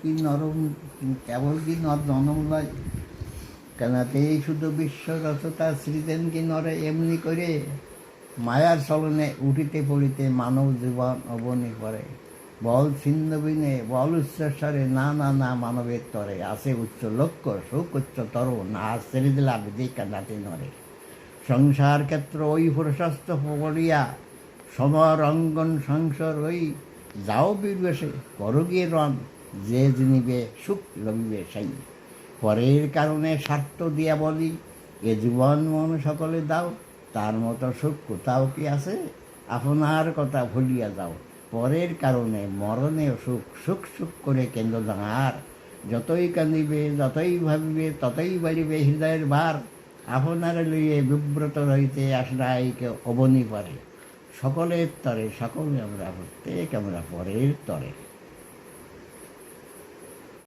কি নরম, কেবল কি নর জনম নয় কেনাতেই শুধু বিশ্ব রচতা সৃজেন কি নরে এমনি করে? মায়ার চলনে উঠিতে পড়িতে মানব জীবন অবনি করে। বল ছিন্নবিনে বল উচ্চস্বরে, না না না, মানবের তরে। আছে উচ্চ লক্ষ্য, সুখ উচ্চতর না ছেড়ে দিলা বিধি কানাতে নরে। সংসার ক্ষেত্র ওই প্রশস্ত পড়িয়া সমর অঙ্গন সংসার ওই যাও বিবেশে করো রন যে জিনিবে সুখ লবিবে সেই। পরের কারণে স্বার্থ দিয়া বলি, এ জীবন মন সকলে দাও, তার মতো সুখ কোথাও কি আছে? আপনার কথা ভুলিয়া যাও। পরের কারণে মরণে সুখ সুখ সুখ করে কেন্দ্র দাঁড়ার যতই কান্দিবে যতই ভাবিবে, ততই বাড়িবে হৃদয়ের ভার। আপনার লইয়ে বিব্রত রইতে আশ্রায়কে অবনি পারে। সকলের তরে, সকলে আমরা, প্রত্যেক আমরা পরের তরে।